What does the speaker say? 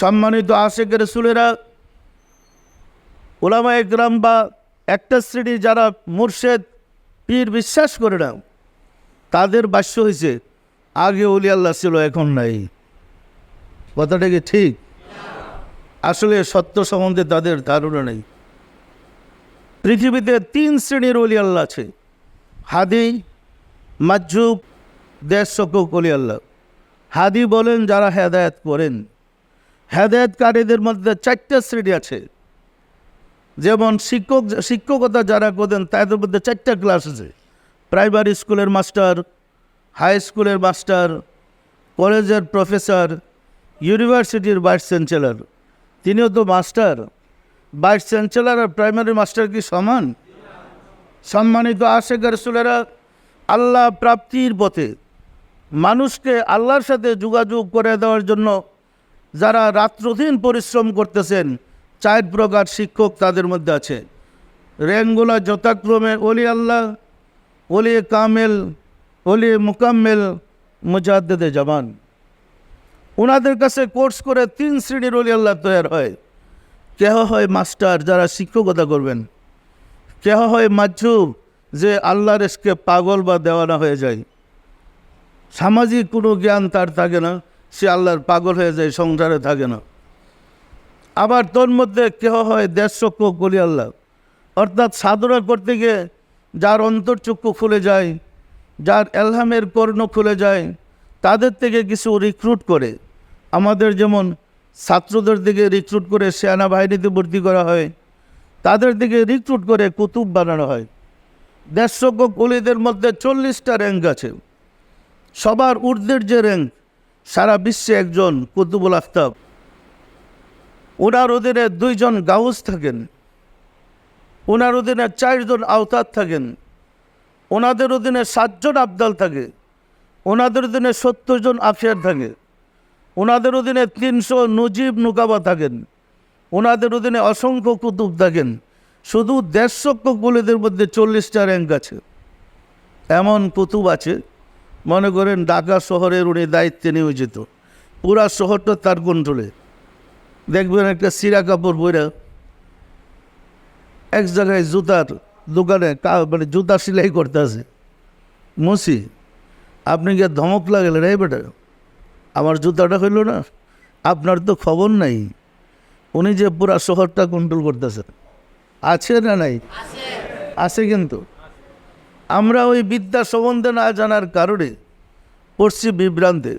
সম্মানিত আশেখ রসুলেরা ওলামা একরাম বা একটা শ্রেণি যারা মুর্শেদ, পীর বিশ্বাস করে না, তাদের বাস্য হয়েছে আগে অলি আল্লাহ ছিল, এখন নাই। কথাটা কি ঠিক? আসলে সত্য সম্বন্ধে তাদের ধারণা নেই। পৃথিবীতে তিন শ্রেণির অলি আল্লাহ আছে, হাদি মাজুব দেশ শকক অলি আল্লাহ। হাদি বলেন, যারা হেদায়েত করেন। হেদায়েতকারীদের মধ্যে চারটা শ্রেণি আছে। যেমন শিক্ষক, শিক্ষকতা যারা করেন তাদের মধ্যে চারটা ক্লাস আছে। প্রাইমারি স্কুলের মাস্টার হাই স্কুলের মাস্টার কলেজের প্রফেসর ইউনিভার্সিটির ভাইস চ্যান্সেলর তিনিও তো মাস্টার ভাইস চ্যান্সেলর আর প্রাইমারি মাস্টার কি সমান? সম্মানিত আশেখ রসুলেরা আল্লাহ প্রাপ্তির পথে মানুষকে আল্লাহর সাথে যোগাযোগ করে দেওয়ার জন্য যারা রাত্রদিন পরিশ্রম করতেছেন চার প্রকার শিক্ষক তাদের মধ্যে আছে। র্যাঙ্গুলা যথাক্রমে অলি আল্লাহ অলি কামেল অলি মুকাম্মেল মুজাদ্দেদে জামান। ওনাদের কাছে কোর্স করে তিন শ্রেণির অলি আল্লাহ তৈরি হয়। কেহ হয় মাস্টার যারা শিক্ষকতা করবেন। কেহ হয় মাঝুব যে আল্লাহ রেসকে পাগল বা দেওয়ানা হয়ে যায়। সামাজিক কোনো জ্ঞান তার থাকে না। সে আল্লাহর পাগল হয়ে যায়, সংসারে থাকে না। আবার তোর মধ্যে কেহ হয় দেড়শক্ষ কলি আল্লাহ। অর্থাৎ সাধনা করতে গিয়ে যার অন্তর্চক্ষু খুলে যায়, যার এলহামের কর্ণ খুলে যায়, তাদের থেকে কিছু রিক্রুট করে। আমাদের যেমন ছাত্রদের দিকে রিক্রুট করে সেনাবাহিনীতে ভর্তি করা হয়, তাদের দিকে রিক্রুট করে কুতুব বানানো হয়। দেড়শক্ষ কলিদের মধ্যে চল্লিশটা র্যাঙ্ক আছে। সবার ঊর্ধ্বের যে র্যাঙ্ক সারা বিশ্বে একজন কুতুবুল আফতাব ওনার অধীনে দুইজন গাউস থাকেন। ওনার অধীনে চারজন আওতার থাকেন। ওনাদের অধীনে সাতজন আবদাল থাকে। ওনাদের অধীনে সত্তর জন আফিয়ার থাকে। ওনাদের অধীনে তিনশো নজিব নুকাবা থাকেন। ওনাদের অধীনে অসংখ্য কুতুব থাকেন। শুধু দেড়শো কলিদের মধ্যে চল্লিশটা র্যাঙ্ক আছে। এমন কুতুব আছে মনে করেন ঢাকা শহরের উনি দায়িত্বে নিয়োজিত। পুরা শহরটা তার কন্ট্রোলে দেখবেন একটা সিরা কাপড় বইরা এক জায়গায় জুতার দোকানে মানে জুতা সেলাই করতে আছে মুসি আপনি গিয়ে ধমক লাগলে রে বেটা আমার জুতাটা হইল না আপনার তো খবর নাই। উনি যে পুরা শহরটা কন্ট্রোল করতেছেন আছে না নাই? আছে কিন্তু। আমরা ওই বিদ্যা সম্বন্ধে না জানার কারণে পড়ছি বিভ্রান্তে।